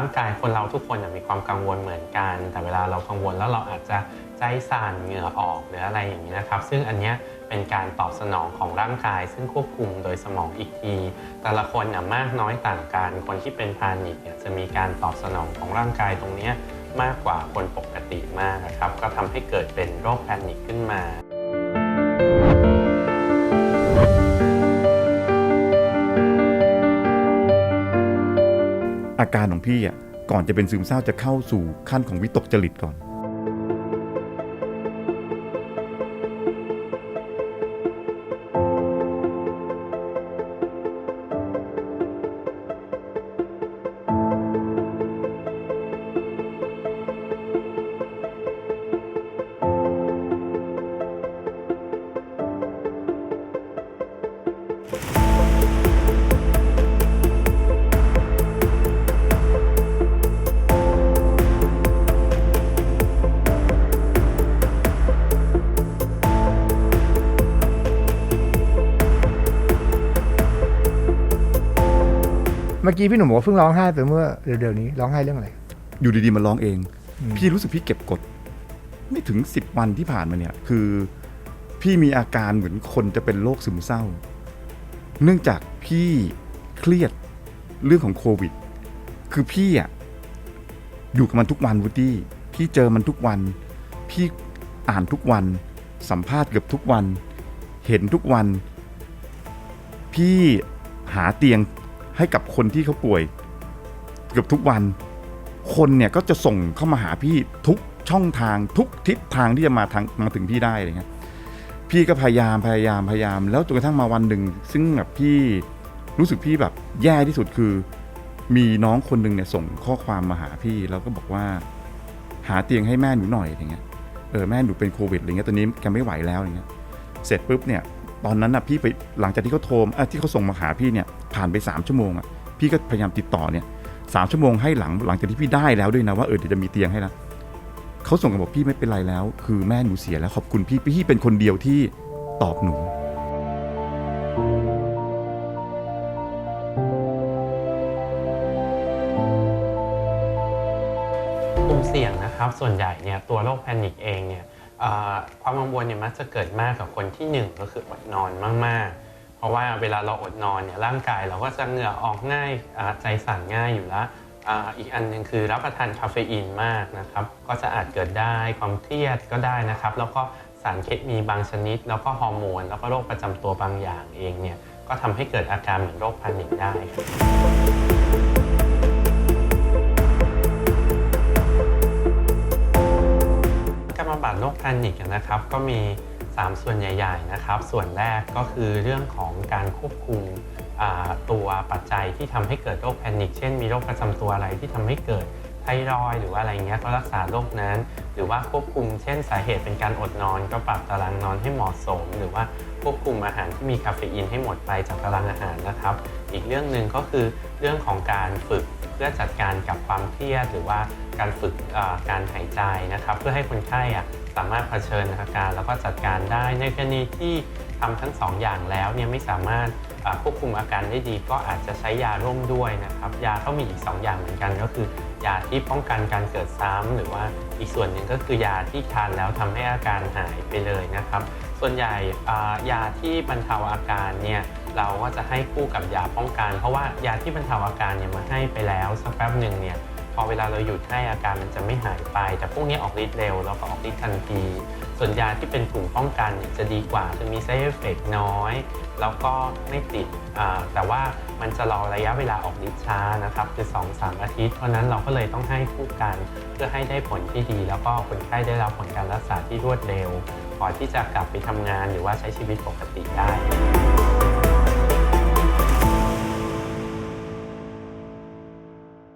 ร่างกายคนเราทุกคนมีความกังวลเหมือนกัน แต่เวลาเรากังวลแล้วเราอาจจะใจสั่นเหงื่อออกหรืออะไรอย่างนี้นะครับ ซึ่งอันนี้เป็นการตอบสนองของร่างกาย ซึ่งควบคุมโดยสมองอีกที แต่ละคนน่ะมากน้อยต่างกัน คนที่เป็นพานิคเนี่ยจะมีการตอบสนองของร่างกายตรงนี้มากกว่าคนปกติมากนะครับ ก็ทำให้เกิดเป็นโรคแพนิคขึ้นมา อาการของพี่อะก่อนจะเป็นซึมเศร้าจะเข้าสู่ขั้นของวิตกจริตก่อน เมื่อกี้พี่หนุ่มบอกว่าเพิ่งร้องไห้ไปเมื่อเร็วๆนี้ร้องไห้เรื่องอะไร อยู่ดีๆมาร้องเอง อืม พี่รู้สึกพี่เก็บกด ไม่ถึง10วันที่ผ่านมาเนี่ยคือ พี่มีอาการเหมือนคนจะเป็นโรคซึมเศร้า เนื่องจากพี่เครียดเรื่องของโควิด คือพี่อะอยู่กับมันทุกวันวูดดี้พี่เจอมันทุกวัน พี่อ่านทุกวัน สัมภาษณ์เกือบทุกวัน เห็นทุกวัน พี่หาเตียง ให้กับคนที่เขาป่วย เกือบทุกวัน คนเนี่ยก็จะส่งเข้ามาหาพี่ทุกช่องทางทุกทิศทางที่จะมาทางมาถึงพี่ได้อะไรเงี้ยพี่ก็พยายามพยายามพยายาม แล้วจนกระทั่งมาวันหนึ่งซึ่งแบบพี่รู้สึกพี่แบบแย่ที่สุดคือ มีน้องคนหนึ่งเนี่ยส่งข้อความมาหาพี่แล้วก็บอกว่า หาเตียงให้แม่หนูหน่อยอะไรเงี้ยเออแม่หนูเป็นโควิดอะไรเงี้ยตอนนี้แกไม่ไหวแล้วอะไรเงี้ยเสร็จปุ๊บเนี่ย ตอนนั้นอะพี่ไปหลังจากที่เขาโทรอ่อที่เขาส่งมาหาพี่เนี่ยผ่านไปสามชั่วโมงอะพี่ก็พยายามติดต่อเนี่ยสามชั่วโมงให้หลังหลังจากที่พี่ได้แล้วด้วยนะว่าเออเดี๋ยวจะมีเตียงให้ล้วเขาส่งกันบอกพี่ไม่เป็นไรแล้ว คือแม่หนูเสียแล้วขอบคุณพี่พี่เป็นคนเดียวที่ตอบหนูกลุ่มเสี่ยงนะครับส่วนใหญ่เนี่ยตัวโรคแพนิคเองเนี่ย ความกังวลเนี่ยมักจะเกิดมากกับคนที่หนึ่งก็คืออดนอนมากๆ เพราะว่าเวลาเราอดนอนเนี่ยร่างกายเราก็จะเหงื่อออกง่ายใจสั่นง่ายอยู่แล้วอ,อีกอันหนึ่งคือรับประทานคาเฟอีนมากนะครับ ก็จะอาจเกิดได้ความเครียดก็ได้นะครับ แล้วก็สารเคมีบางชนิด แล้วก็ฮอร์โมน แล้วก็โรคประจำตัวบางอย่างเองเนี่ยก็ทำให้เกิดอาการเหมือนโรคแพนิคได้ำบัดโรคแพนิคนะครับก็มี 3 ส่วนใหญ่ๆนะครับ ส่วนแรกก็คือเรื่องของการควบคุมตัวปัจจัยที่ทำให้เกิดโรคแพนิคเช่นมีโรคประจำตัวอะไรที่ทำให้เกิดไทรอยหรือว่าอะไรเงี้ยก็รักษาโรคนั้น หรือว่าควบคุมเช่นสาเหตุเป็นการอดนอน ก็ปรับตารางนอนให้เหมาะสม หรือว่าควบคุมอาหารที่มีคาเฟอีนให้หมดไปจากตารางอาหารนะครับ อีกเรื่องหนึ่งก็คือเรื่องของการฝึก พื่อจัดการกับความเครียดหรือว่าการฝึกการหายใจนะครับ เพื่อให้คนไข้อะสามารถเผชิญอาการแล้วก็จัดการได้ในกรณีที่ทำทั้งสองอย่างแล้วเนี่ยไม่สามารถควบคุมอาการได้ดี ก็อาจจะใช้ยาร่วมด้วยนะครับยาก็มีอีก 2 อย่างเหมือนกัน ก็คือยาที่ป้องกันการเกิดซ้ำหรือว่าอีกส่วนหนึ่งก็คือยาที่ทานแล้วทำให้อาการหายไปเลยนะครับ ส่วนใหญ่ยาที่บรรเทาอาการเนี่ย เราก็จะให้คู่กับยาป้องกัน เพราะว่ายาที่บรรเทาอาการเนี่ยมาให้ไปแล้วสักแป๊บหนึ่งเนี่ยพอเวลาเราหยุดให้อาการมันจะไม่หายไป แต่พวกนี้ออกฤทธิ์เร็วแล้วก็ออกฤทธิ์ทันที ส่วนยาที่เป็นกลุ่มป้องกันเนี่ยจะดีกว่าคือมี side effect น้อย แล้วก็ไม่ติดแต่ว่ามันจะรอระยะเวลาออกฤทธิ์ช้านะครับคือ2-3 อาทิตย์ เพราะฉะนั้นเราก็เลยต้องให้คู่กัน เพื่อให้ได้ผลที่ดี แล้วก็คนไข้ได้รับผลการรักษาที่รวดเร็วก่อนที่จะกลับไปทำงานหรือว่าใช้ชีวิตปกติได้